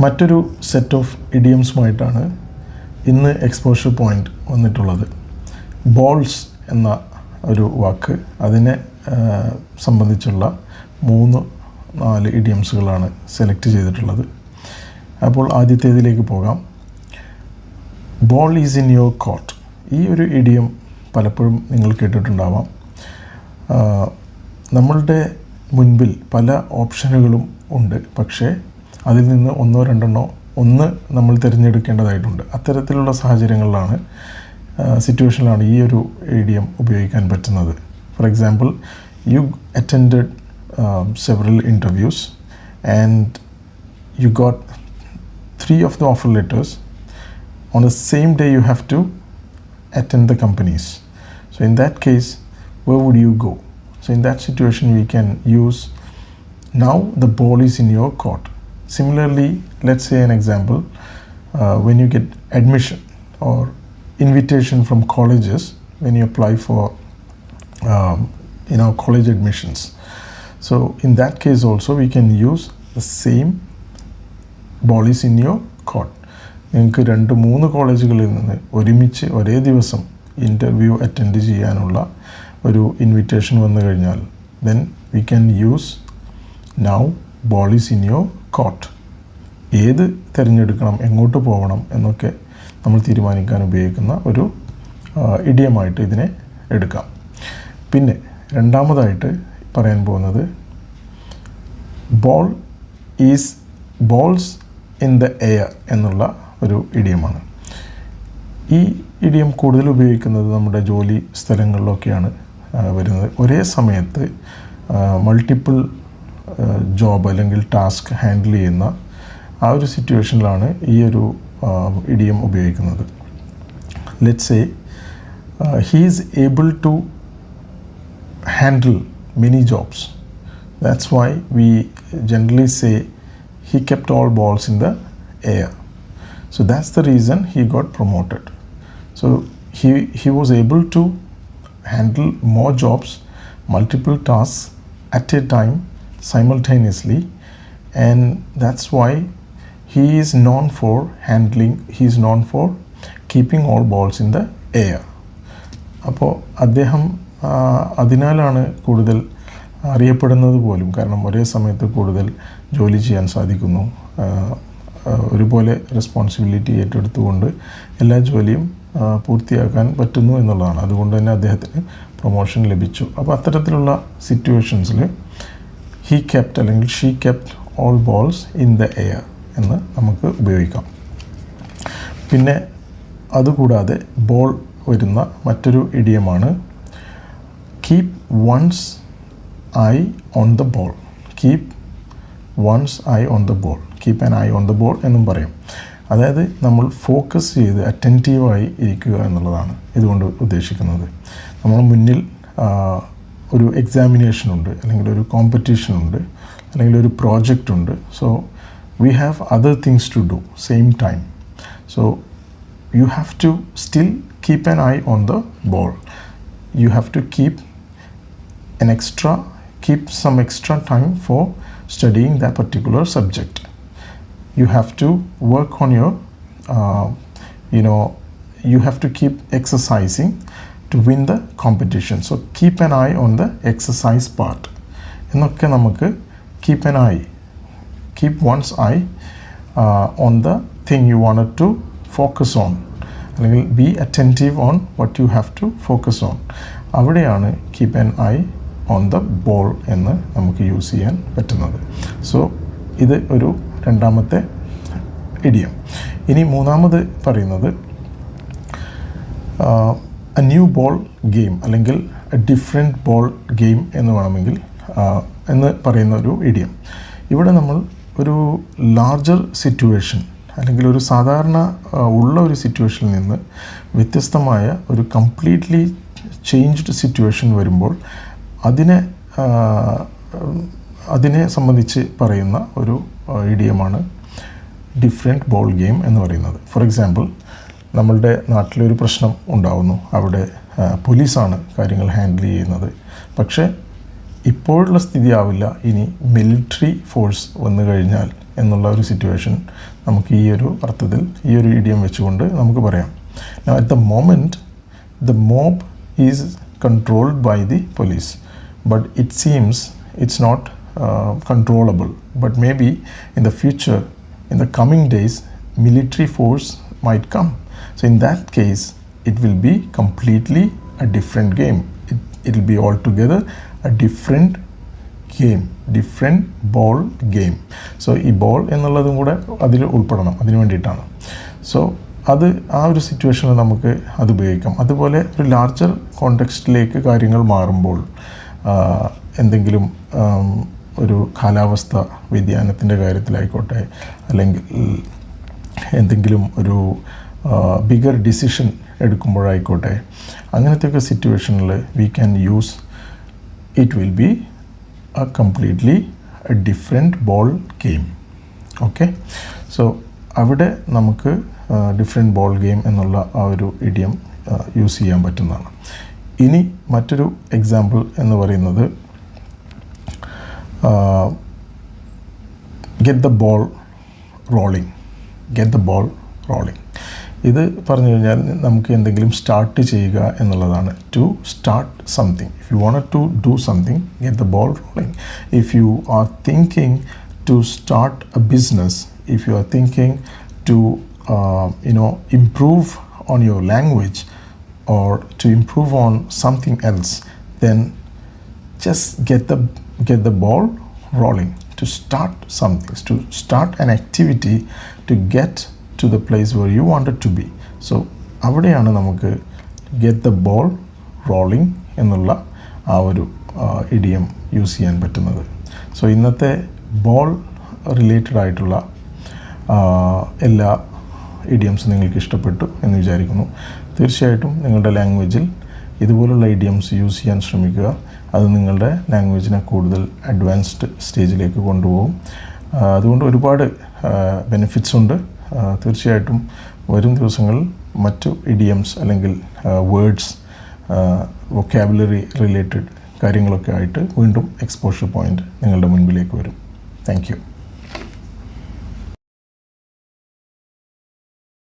മറ്റൊരു set of ഇഡിയംസുമായിട്ടാണ് ഇന്ന് exposure point വന്നിട്ടുള്ളത്. ബോൾസ് എന്ന ഒരു വാക്ക്. അതിനെ സംബന്ധിച്ചുള്ള മൂന്ന് നാല് ഇഡിയംസുകളാണ് സെലക്ട് ചെയ്തിട്ടുള്ളത്. അപ്പോൾ ആദ്യത്തേതിലേക്ക് പോകാം. Ball is in your court ഈ ഒരു ഇഡിയം പലപ്പോഴും നിങ്ങൾ കേട്ടിട്ടുണ്ടാവാം. നമ്മളുടെ മുൻപിൽ പല ഓപ്ഷനുകളും ഉണ്ട്. പക്ഷേ അതിൽ നിന്ന് ഒന്നോ രണ്ടെണ്ണോ ഒന്ന് നമ്മൾ തിരഞ്ഞെടുക്കേണ്ടതായിട്ടുണ്ട്. അത്തരത്തിലുള്ള സാഹചര്യങ്ങളിലാണ് സിറ്റുവേഷനിലാണ് ഈ ഒരു എ ഡി എം ഉപയോഗിക്കാൻ പറ്റുന്നത്. For example you attend several interviews and you got three of the offer letters on the same day you have to attend the companies. So in that case where would you go so in that situation we can use now the ball is in your court. Similarly let's say an example uh, when you get admission or invitation from colleges when you apply for um, you know college admissions so in that case also we can use the same bodies in your court നിങ്ങൾക്ക് രണ്ട് മൂന്ന് കോളേജുകളിൽ നിന്ന് ഒരുമിച്ച് ഒരേ ദിവസം interview attend ചെയ്യാനുള്ള ഒരു ഇൻവിറ്റേഷൻ വന്നു കഴിഞ്ഞാൽ then we can use now ball is in your court ഏത് തിരഞ്ഞെടുക്കണം എങ്ങോട്ട് പോകണം എന്നൊക്കെ നമ്മൾ തീരുമാനിക്കാൻ ഉപയോഗിക്കുന്ന ഒരു ഇടിയമായിട്ട് ഇതിനെ എടുക്കാം. പിന്നെ രണ്ടാമതായിട്ട് പറയാൻ പോകുന്നത് ball is balls in the air എന്നുള്ള ഒരു ഇടിയമാണ്. ഈ ഇടിയം കൂടുതൽ ഉപയോഗിക്കുന്നത് നമ്മുടെ ജോലി സ്ഥലങ്ങളിലൊക്കെയാണ് വരുന്നത്. ഒരേ സമയത്ത് മൾട്ടിപ്പിൾ ജോബ് അല്ലെങ്കിൽ ടാസ്ക് ഹാൻഡിൽ ചെയ്യുന്ന ആ ഒരു സിറ്റുവേഷനിലാണ് ഈ ഒരു ഇടിയം ഉപയോഗിക്കുന്നത്. Let's a he's able to handle many jobs that's why we generally say he kept all balls in the air so that's the reason he got promoted so he he was able to handle more jobs multiple task at a time simultaneously, and that's why he is known for handling, he is known for keeping all balls in the air. അപ്പോൾ അദ്ദേഹം അതിനാലാണ് കൂടുതൽ അറിയപ്പെടുന്നത് പോലും. കാരണം ഒരേ സമയത്ത് കൂടുതൽ ജോലി ചെയ്യാൻ സാധിക്കുന്നു. ഒരുപോലെ റെസ്പോൺസിബിലിറ്റി ഏറ്റെടുത്തുകൊണ്ട് എല്ലാ ജോലിയും പൂർത്തിയാക്കാൻ പറ്റുന്നു എന്നുള്ളതാണ്. അതുകൊണ്ട് തന്നെ അദ്ദേഹത്തിന് പ്രൊമോഷൻ ലഭിച്ചു. അപ്പോൾ അത്തരത്തിലുള്ള സിറ്റുവേഷൻസിൽ ഹീ കെപ്റ്റ് അല്ലെങ്കിൽ she kept all balls in the air എന്ന് നമുക്ക് ഉപയോഗിക്കാം. പിന്നെ അതുകൂടാതെ ബോൾ വരുന്ന മറ്റൊരു ഇടിയമാണ്. Keep once eye on the ball keep once eye on the ball keep an eye on the ball എന്നും പറയും. അതായത് നമ്മൾ ഫോക്കസ് ചെയ്ത് അറ്റന്റീവായി ഇരിക്കുക എന്നുള്ളതാണ് ഇതുകൊണ്ട് ഉദ്ദേശിക്കുന്നത്. നമ്മൾ മുന്നിൽ ഒരു എക്സാമിനേഷൻ ഉണ്ട് അല്ലെങ്കിൽ ഒരു കോമ്പറ്റീഷൻ ഉണ്ട് അല്ലെങ്കിൽ ഒരു പ്രോജക്റ്റ് ഉണ്ട് so we have other things to do same time so you have to still keep an eye on the ball you have to keep an extra, keep some extra time for studying that particular subject. You have to work on your, uh, you know, you have to keep exercising to win the competition. So keep an eye on the exercise part. എന്നൊക്കെ നമുക്ക് keep an eye keep once eye on the thing you want to focus on അല്ലെങ്കിൽ be attentive on what you have to focus on അവിടെയാണ് keep an eye on the ball എന്ന് നമുക്ക് use ചെയ്യാൻ പറ്റുന്നത് so ഇത് ഒരു രണ്ടാമത്തെ idiom ഇനി മൂന്നാമത് പറയുന്നത് എ ന്യൂ ബോൾ ഗെയിം അല്ലെങ്കിൽ എ ഡിഫറെന്റ് ബോൾ ഗെയിം എന്ന് വേണമെങ്കിൽ എന്ന് പറയുന്ന ഒരു ഇഡിയം ഇവിടെ നമ്മൾ ഒരു ലാർജർ സിറ്റുവേഷൻ അല്ലെങ്കിൽ ഒരു സാധാരണ ഉള്ള ഒരു സിറ്റുവേഷനിൽ നിന്ന് വ്യത്യസ്തമായ ഒരു കംപ്ലീറ്റ്ലി ചേഞ്ച്ഡ് സിറ്റുവേഷൻ വരുമ്പോൾ അതിനെ അതിനെ സംബന്ധിച്ച് പറയുന്ന ഒരു ഇഡിയമാണ് ഡിഫറെന്റ് ബോൾ ഗെയിം എന്ന് പറയുന്നത്. ഫോർ എക്സാമ്പിൾ നമ്മളുടെ നാട്ടിലൊരു പ്രശ്നം ഉണ്ടാവുന്നു. അവിടെ പോലീസാണ് കാര്യങ്ങൾ ഹാൻഡിൽ ചെയ്യുന്നത്. പക്ഷേ ഇപ്പോഴുള്ള സ്ഥിതി ആവില്ല ഇനി മിലിറ്ററി ഫോഴ്സ് വന്നു കഴിഞ്ഞാൽ എന്നുള്ള ഒരു സിറ്റുവേഷൻ നമുക്ക് ഈ ഒരു അർത്ഥത്തിൽ ഈ ഒരു ഇഡിയം വെച്ചുകൊണ്ട് നമുക്ക് പറയാം. At the moment the mob is controlled by the police but it seems it's not controllable but may be in the future in the coming days military force might come. So in that case it will be completely a different game. It, it will be altogether a different game different ball game so ഈ ball എന്നുള്ളതും കൂടെ അതിൽ ഉൾപ്പെടണം അതിന് വേണ്ടിയിട്ടാണ്. So അത് ആ ഒരു സിറ്റുവേഷനിൽ നമുക്ക് അത് ഉപയോഗിക്കാം. അതുപോലെ ഒരു ലാർജർ കോണ്ടെക്സ്റ്റിലേക്ക് കാര്യങ്ങൾ മാറുമ്പോൾ എന്തെങ്കിലും ഒരു കാലാവസ്ഥ വ്യതിയാനത്തിന്റെ കാര്യത്തിലായിക്കോട്ടെ അല്ലെങ്കിൽ എന്തെങ്കിലും ഒരു ബിഗർ ഡിസിഷൻ എടുക്കുമ്പോഴായിക്കോട്ടെ അങ്ങനത്തെയൊക്കെ സിറ്റുവേഷനിൽ we can use it will be a completely a different ball game okay so അവിടെ നമുക്ക് ഡിഫറെന്റ് ബോൾ ഗെയിം എന്നുള്ള ആ ഒരു ഇഡിയം യൂസ് ചെയ്യാൻ പറ്റുന്നതാണ്. ഇനി മറ്റൊരു എക്സാമ്പിൾ എന്ന് പറയുന്നത് get the ball rolling get the ball rolling ഇത് പറഞ്ഞു കഴിഞ്ഞാൽ നമുക്ക് എന്തെങ്കിലും സ്റ്റാർട്ട് ചെയ്യുക എന്നുള്ളതാണ്. To start something if you want to do something get the ball rolling if you are thinking to start a business if you are thinking to you know improve on your language or to improve on something else, then just get the get the ball rolling. To start something, to start an activity to get to the place where you wanted to be so അവിടെയാണ് നമുക്ക് get the ball rolling എന്നുള്ള ആ ഒരു idiom use ചെയ്യാൻ പറ്റുന്നത്. So ഇന്നത്തെ ball related ആയിട്ടുള്ള എല്ലാ ഇഡിയംസ് നിങ്ങൾക്ക് ഇഷ്ടപ്പെട്ടു എന്ന് വിചാരിക്കുന്നു. തീർച്ചയായിട്ടും നിങ്ങളുടെ ലാംഗ്വേജിൽ ഇതുപോലുള്ള ഇഡിയംസ് യൂസ് ചെയ്യാൻ ശ്രമിക്കുക. അത് നിങ്ങളുടെ ലാംഗ്വേജിനെ കൂടുതൽ അഡ്വാൻസ്ഡ് സ്റ്റേജിലേക്ക് കൊണ്ടുപോകും. അതുകൊണ്ട് ഒരുപാട് ബെനിഫിറ്റ്സ് ഉണ്ട്. തീർച്ചയായിട്ടും വരും ദിവസങ്ങളിൽ മറ്റു ഇഡിയംസ് അല്ലെങ്കിൽ വേർഡ്സ് വൊക്കാബുലറി റിലേറ്റഡ് കാര്യങ്ങളൊക്കെ ആയിട്ട് വീണ്ടും എക്സ്പോഷർ പോയിന്റ് നിങ്ങളുടെ മുൻപിലേക്ക് വരും. താങ്ക്